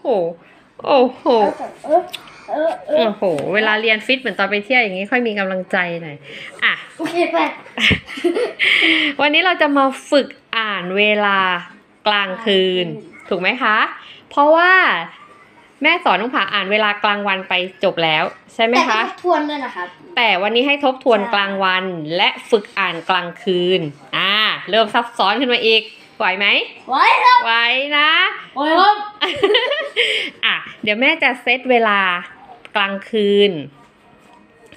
โห โอ้โหเออเออเออโอ้โห เวลาเรียนฟิตเหมือนตอนไปเที่ยวอย่างนี้ค่อยมีกำลังใจหน่อย อะ โอเคไป วันนี้เราจะมาฝึกอ่านเวลากลางคืน ถูกไหมคะ เพราะว่าแม่สอนน้องผาอ่านเวลากลางวันไปจบแล้ว ใช่ไหมแต่ก็คะทบทวนด้วยนะครับ แต่วันนี้ให้ทบทวนใช่กลางวันและฝึกอ่านกลางคืน อ่า เริ่มซับซ้อนขึ้นมาอีก ไหวไหมไว้ครับไหวนะไว้ครับอะเดี๋ยวแม่จะเซตเวลากลางคืน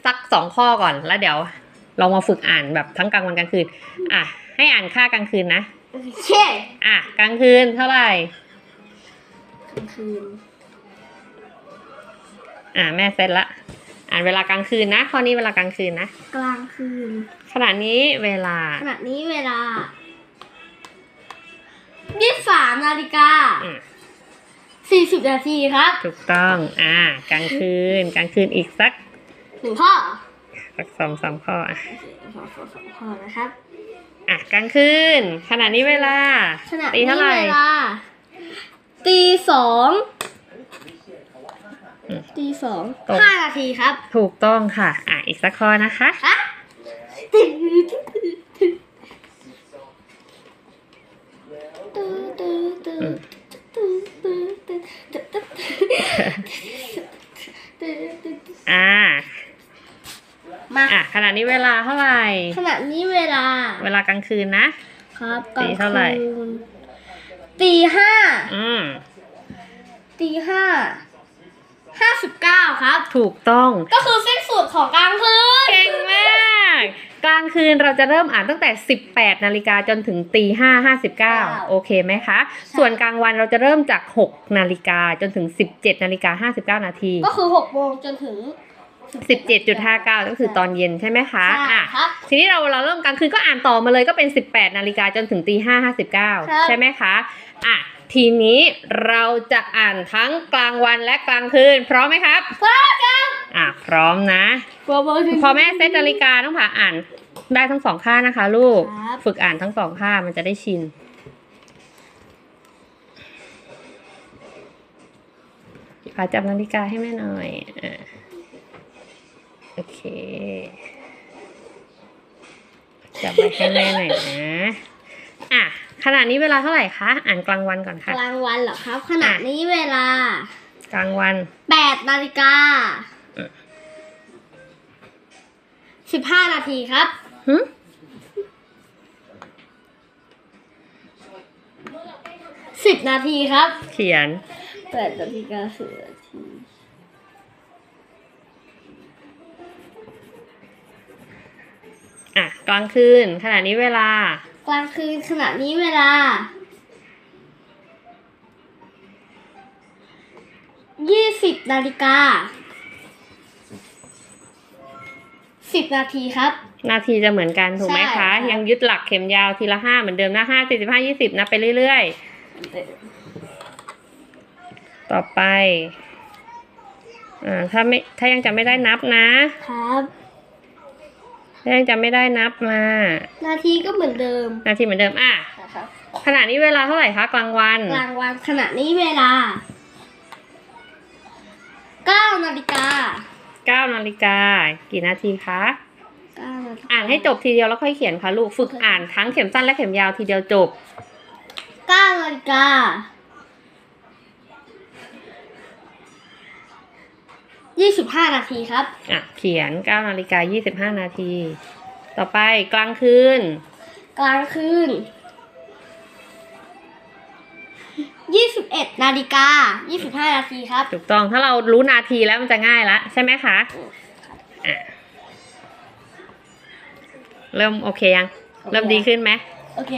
สักสองข้อก่อนแล้วเดี๋ยวลองมาฝึกอ่านแบบทั้งกลางวันกลางคืน อะ ให้อ่านค่ากลางคืนนะโอเคอะกลางคืนเท่าไหร่กลางคืน อะแม่เซตละ อ่านเวลากลางคืนนะข้อนี้เวลากลางคืนนะกลางคืนขณะนี้เวลาขณะนี้เวลา ยี่สามนาฬิกาอืมสี่สิบนาทีครับถูกต้องอ่ากลางคืนกลางคืนอีกสักหนึ่งข้อสักสองสามข้ออะโอเคสองสองสองข้อนะครับ อะกลางคืนขณะนี้เวลาขณะตีนี้เท่าไหร่เวลาตีสองอืมตีสองตรงห้านาทีครับ ถูกต้องค่ะ อะอีกสักข้อนะคะ ครับ อ่า มา อะ ขณะนี้เวลาเท่าไหร่ ขณะนี้เวลา เวลากลางคืนนะ ครับตีเท่าไหร่กลงคืนตีห้า อืม ตีห้า ห้าสิบเก้าครับ ถูกต้อง ก็คือสิ้นสุดของกลางคืน เก่งมาก กลางคืนเราจะเริ่มอ่านตั้งแต่ 18 นาฬิกาจนถึงตี5 59โอเคไหมคะ ส่วนกลางวันเราจะเริ่มจาก 6 นาฬิกาจนถึง 17 นาฬิกา59นาที ก็คือหกโมงจนถึง 17.59ก็คือตอนเย็นใช่ไหมคะใช่อะครับทีนี้เราเราเริ่มกลางคืนก็อ่านต่อมาเลยก็เป็น18นาฬิกาจนถึงตี5ครับ59ใช่ไหมคะอะทีนี้เราจะอ่านทั้งกลางวันและกลางคืน พร้อมไหมครับ พร้อมครับอะพร้อมนะ พอแม่เซตนาฬิกาต้องผ่าอ่านได้ทั้งสองข้างนะคะ ลูกครับฝึกอ่านทั้งสองข้างมันจะได้ชินพาจับนาฬิกาให้แม่หน่อยอะโอเค จับไว้ให้แม่หน่อยนะอะขณะนี้เวลาเท่าไหร่คะ อ่านกลางวันก่อนกค่ะลางวันเหรอครับ ขณะนี้เวลา กลางวันแปดนาฬิกาเออสิบห้านาทีครับหึสิบนาทีครับ เขียนแปดนาฬิกาสิบนาที ลางคืนขณะนี้เวลา กลางคืนขณะนี้เวลา ยี่สิบนาฬิกา สิบนาทีครับ นาทีจะเหมือนกันถูกไหมใช่คะค่ะ ยังยึดหลักเข็มยาวทีละห้าเหมือนเดิมนะห้าสี่สิบห้ายี่สิบนับไปเรื่อยๆ ต่อไปอ่าถ้าไม่ถ้ายังจำไม่ได้นับนะ ครับ ถ้ายังจำไม่ได้นับมา นาทีก็เหมือนเดิมนาทีเหมือนเดิมอะนะครับขณะนี้เวลาเท่าไหร่คะกลางวันกลางวันขณะนี้เวลาเก้านาฬิกาเก้านาฬิกากี่นาทีคะเก้านาฬิกาอ่านให้จบทีเดียวแล้วค่อยเขียนค่ะลูกฝึกอ่านทั้งเข็มสั้นและเข็มยาวทีเดียวจบเก้านาฬิกา ยี่สิบห้านาทีครับ อะเขียนเก้านาฬิกายี่สิบห้านาที ต่อไปกลางคืน กลางคืนยี่สิบเอ็ดนาฬิกายี่สิบห้านาทีครับ ถูกต้องถ้าเรารู้นาทีแล้วมันจะง่ายละใช่ไหมคะอะเริ่มโอเคยัง เริ่มดีขึ้นไหมโอเค